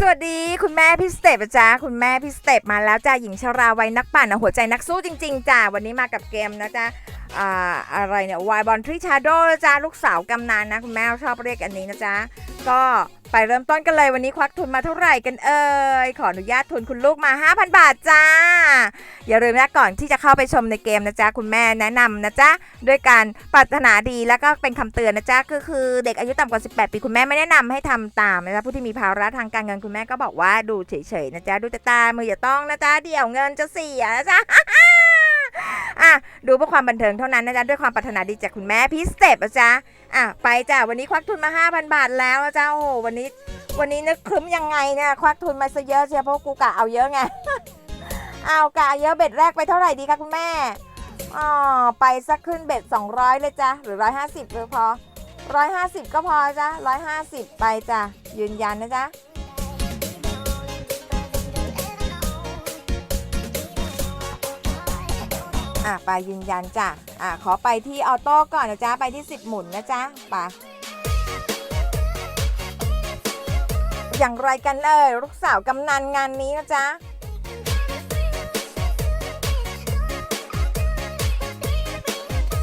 สวัสดีคุณแม่พี่สเตปจ้าคุณแม่พี่สเตปมาแล้วจ้าหญิงชราวัยนักปั่นนหัวใจนักสู้จริง ๆจ้าวันนี้มากับเกมนะจ้าอ่าอะไรเนี่ยวายบอลทริชาโดจ้าลูกสาวกำนันนะ คุณแม่ชอบเรียกอันนี้นะจ้าก็ ไปเริ่มต้นกันเลยวันนี้ควักทุนมาเท่าไหร่กันเอ่ยขออนุญาตทุนคุณลูกมา 5,000 บาทจ้า อย่าลืมนะก่อนที่จะเข้าไปชมในเกมนะจ๊ะคุณแม่แนะนำนะจ๊ะด้วยการปรารถนาดีแล้วก็เป็นคำเตือนนะจ๊ะก็คือเด็กอายุต่ำกว่า 18 ปีคุณแม่ไม่แนะนำให้ทำตามนะจ๊ะผู้ที่มีภาระทางการเงินคุณแม่ก็บอกว่าดูเฉยๆนะจ๊ะดูแต่ตามืออย่าต้องนะจ๊ะเดี๋ยวเงินจะเสียนะจ๊ะ อะดูเพื่อความบันเทิงเท่านั้นนะจ๊ะด้วยความปรารถนาดีจากคุณแม่พี่สเต็ปนะจ๊ะอะไปจ้ะวันนี้ควักทุนมา 5,000 บาทแล้วนะจ๊ะโอ้โหวันนี้วันนี้นึกครึ้มยังไงเนี่ยควักทุนมาซะเยอะเชียวเพราะกูกะเอาเยอะไงเอากะเอาเยอะเบ็ดแรกไปเท่าไหร่ดีคะคุณแม่อ๋อไปสักขึ้นเบ็ด200 เลยจ้ะหรือ 150หรือพอ 150 ก็พอจ้ะ150 ไปจ้ะยืนยันนะจ๊ะ อะไปยืนยันจ้ะอะขอไปที่ออโต้ก่อนนะจ๊ะไปที่ 10 หมุนนะจ๊ะไปอย่างไรกันเลยลูกสาวกำนันงานนี้นะจ๊ะ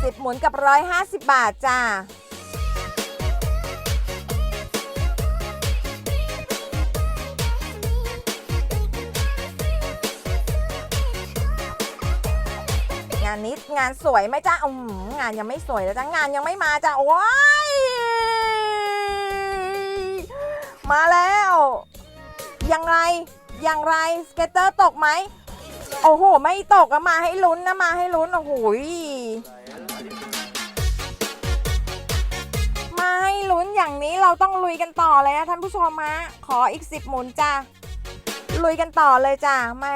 สิบหมุนกับร้อยห้าสิบบาทจ้าานนี้งานสวยไหมจ้าอืมงานยังไม่สวยแล้วจ้างานยังไม่มาจ้าโอ้ยมาแล้วอยังไงยังไรสเก็ตเตอร์ตกไหมโอ้โห ไม่ตกอะมาให้ลุ้นนะมาให้ลุ้นโอ้โหยมาให้ลุ้นอย่างนี้เราต้องลุยกันต่อเลยนะท่านผู้ชมมาขออีกสิบหมุนจ้าลุยกันต่อเลยจ้าแม่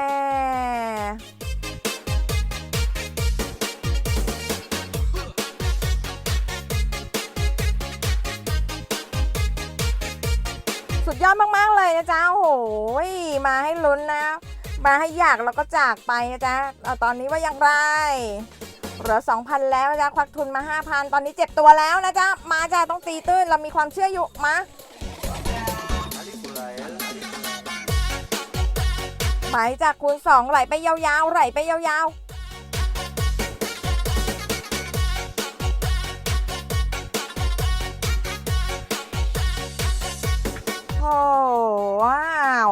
ยอดมาก ๆ เลยนะจ๊ะโอ้โหมาให้ลุ้นนะ มาให้อยากแล้วก็จากไปนะจ๊ะเอาตอนนี้ว่าอย่างไรเหลือ2,000 แล้วนะจ๊ะควักทุนมา 5,000 ตอนนี้เจ็บตัวแล้วนะจ๊ะ มาจ้ะต้องตีตื้น เรามีความเชื่ออยู่ มาไปจากคูณ2ไหลไปยาวๆไหลไปยาวๆ ว้าว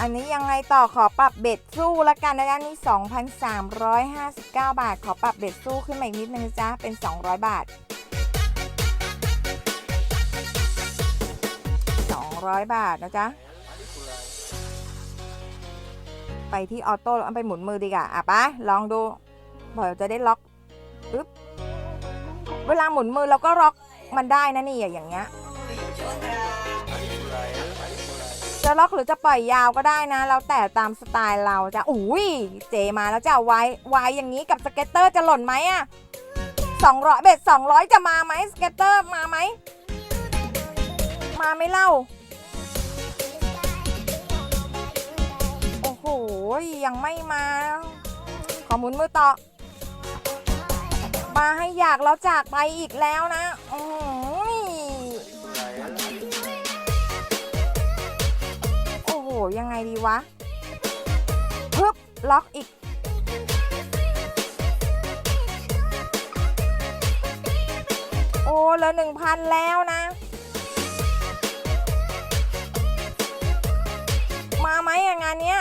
อันนี้ยังไงต่อขอปรับเบ็ดสู้ละกันนะจ๊ะนี่ 2,359 บาท ขอปรับเบ็ดสู้ขึ้นมาอีกนิดนึงนะจ๊ะเป็น 200 บาท 200 บาทนะจ๊ะไปที่ออโต้แล้วเอาไปหมุนมือดีกว่าอะไปลองดูเผื่อจะได้ล็อกปึ๊บเวลาหมุนมือเราก็ล็อกมันได้นะนี่อย่างเงี้ย จะล็อกหรือจะปล่อยยาวก็ได้นะแล้วแต่ตามสไตล์เราจะอุ้ยเจมาแล้วจะไว้ไว้อย่างนี้กับสเก็ตเตอร์จะหล่นไหมอะสองร้อยเบ็ดสองร้อยจะมาไหมสเก็ตเตอร์มาไหม มาไม่เล่า โอ้โห ยังไม่มา ขอมุนมือต่อ มาให้อยากแล้วจากไปอีกแล้วนะอื ยังไงดีวะปึ๊บล็อกอีก โอ้แล้วหนึ่งพันแล้วนะ มาไหมอะงานเนี้ย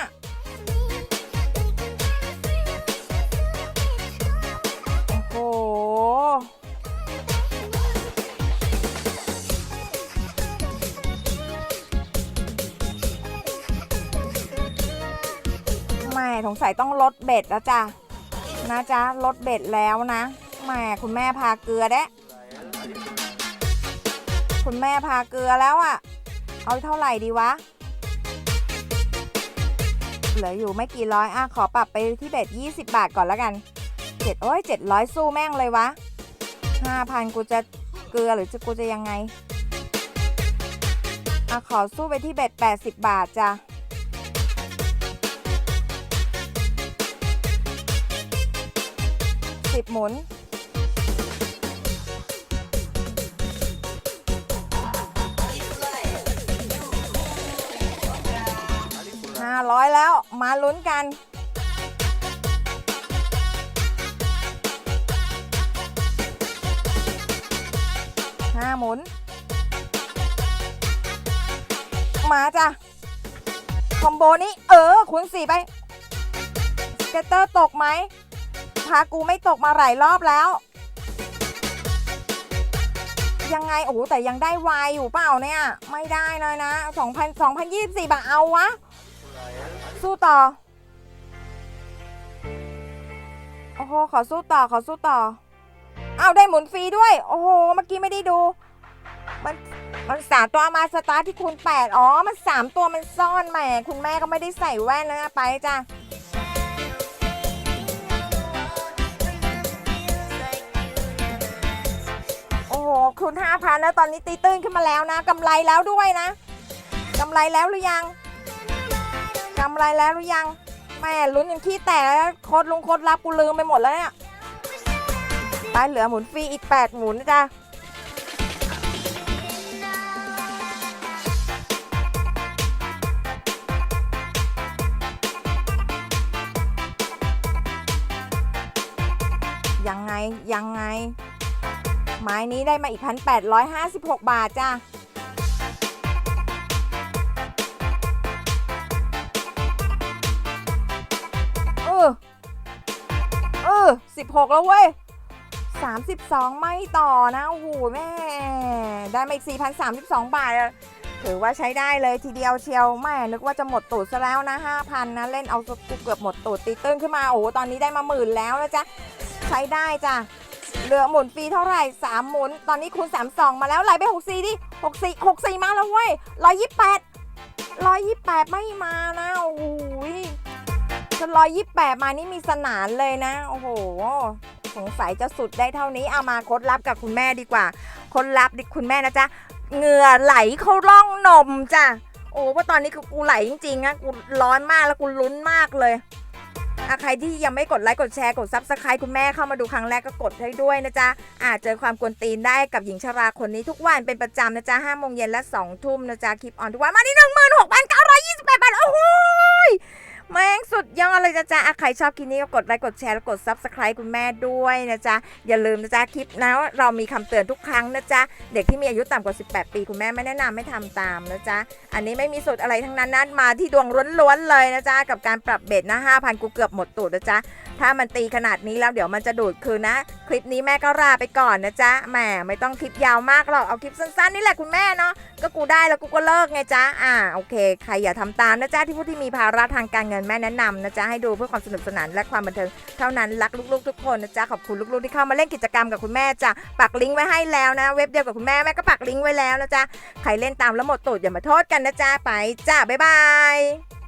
สงสัยต้องลดเบ็ดแล้วจ้ะนะจ๊ะลดเบ็ดแล้วนะแม่คุณแม่พาเกลือแดะคุณแม่พาเกลือแล้วอะ เอาเท่าไหร่ดีวะ เหลืออยู่ไม่กี่ร้อยอะขอปรับไปที่เบ็ด20 บาทก่อนแล้วกันเจ็ดโอ้ยเจ็ดร้อยสู้แม่งเลยวะห้าพันกูจะเกลือหรือจะกูจะยังไงอะขอสู้ไปที่เบ็ด80 บาทจ้ะ สิบหมุนร้อยแล้วมาลุ้นกัน ห้าหมุน มาจ้ะ คอมโบนี้ เออคูณสี่ไป สเกตเตอร์ตกไหม พากูไม่ตกมาหลายรอบแล้ว ยังไง โอ้แต่ยังได้วายอยู่เปล่าเนี่ย ไม่ได้เลยนะ2,000 2024บาทเอาวะ สู้ต่อ โอ้โห ขอสู้ต่อ ขอสู้ต่อ เอาได้หมุนฟรีด้วย โอ้โห เมื่อกี้ไม่ได้ดู มันมันสามตัวมาสตาร์ทที่คูณแปดอ๋อ มันสามตัวมันซ่อนแหมคุณแม่ก็ไม่ได้ใส่แว่นนะไปจ้ะ โอ้โหคุณห้าพันแล้วตอนนี้ตีตื้นขึ้นมาแล้วนะกำไรแล้วด้วยนะกำไรแล้วหรือยังกำไรแล้วหรือยังแม่ลุ้นยังขี้แตกโคตรลุงโคตรรับกูลืมไปหมดแล้วเนี่ยไปเหลือหมุนฟรีอีก 8 หมุนนะจ๊ะยังไง ยังไง ไม้นี้ได้มาอีก 1,856 บาทจ้ะเออเออ16 แล้วเว้ย 32 ไม่ต่อนะโอ้โหแม่ ได้มาอีก 4,032 บาทอะถือว่าใช้ได้เลยทีเดียวเชียวแม่นึกว่าจะหมดตูดซะแล้วนะ 5,000 นะ เล่นเอากูเกือบหมดตูดตีตื้นขึ้นมา โอ้โห ตอนนี้ได้มาหมื่นแล้วนะจ๊ะ ใช้ได้จ้ะ เหลือหมุนฟรีเท่าไหร่ 3 หมุน ตอนนี้คูณ 32 มาแล้วไหลไป64ดิ64 64 มาแล้วเว้ย128 128 ไม่มานะโอ้โหจะ128 มานี่มีสนานเลยนะ โอ้โห สงสัยจะสุดได้เท่านี้เอามาคดลับกับคุณแม่ดีกว่าคนลับดิคุณแม่นะจ๊ะเหงื่อไหลเข้าร่องนมจ้ะโอ้เพราะตอนนี้คือกูไหลจริงๆนะกูร้อนมากแล้วกูลุ้นมากเลย อะใครที่ยังไม่กดไลค์กดแชร์กดซับสไครต์คุณแม่เข้ามาดูครั้งแรกก็กดให้ด้วยนะจ๊ะอาจเจอความกวนตีนได้กับหญิงชราคนนี้ทุกวันเป็นประจำนะจ๊ะห้าโมงเย็นและสองทุ่มนะจ๊ะคลิปออนทุกวันมาที่หนึ่งหมื่นหกพัน นะจ๊ะใครชอบคลิปนี้ก็กดไลค์กดแชร์แล้วกดซับสไคร b ์คุณแม่ด้วยนะจ๊ะ อย่าลืมนะจ๊ะคลิปนะเรามีคำเตือนทุกครั้งนะจ๊ะ เด็กที่มีอายุต่ำกว่า 18 ปีคุณแม่ไม่แนะนำไม่ทำตามนะจ๊ะ อันนี้ไม่มีสูตรอะไรทั้งนั้นนะมาที่ดวงล้วนๆเลยนะจ๊ะ กับการปรับเบ็ดนะ5,000 กูเกือบหมดตูดนะจ๊ะ ถ้ามันตีขนาดนี้แล้วเดี๋ยวมันจะดูดคืนนะ คลิปนี้แม่ก็ลาไปก่อนนะจ๊ะแหมไม่ต้องคลิปยาวมากหรอกเอาคลิปสั้นๆนี่แหละคุณแม่เนาะก็กูได้แล้วกูก็เลิกไงจ๊ะอ่าโอเคใครอย่าทำตามนะจ๊ะที่ผู้ที่มีภาระทางการเงินแม่แนะนำนะจ๊ะให้ดูเพื่อความสนุกสนานและความบันเทิงเท่านั้นรักลูกๆ ทุกคนนะจ๊ะขอบคุณลูกๆที่เข้ามาเล่นกิจกรรมกับคุณแม่จ้ะปักลิงก์ไว้ให้แล้วนะ เว็บเดียวกับคุณแม่แม่ก็ปักลิงก์ไว้แล้วนะจ๊ะใครเล่นตามแล้วหมดตูดอย่ามาโทษกันนะจ๊ะไปจ้าบ๊ายบาย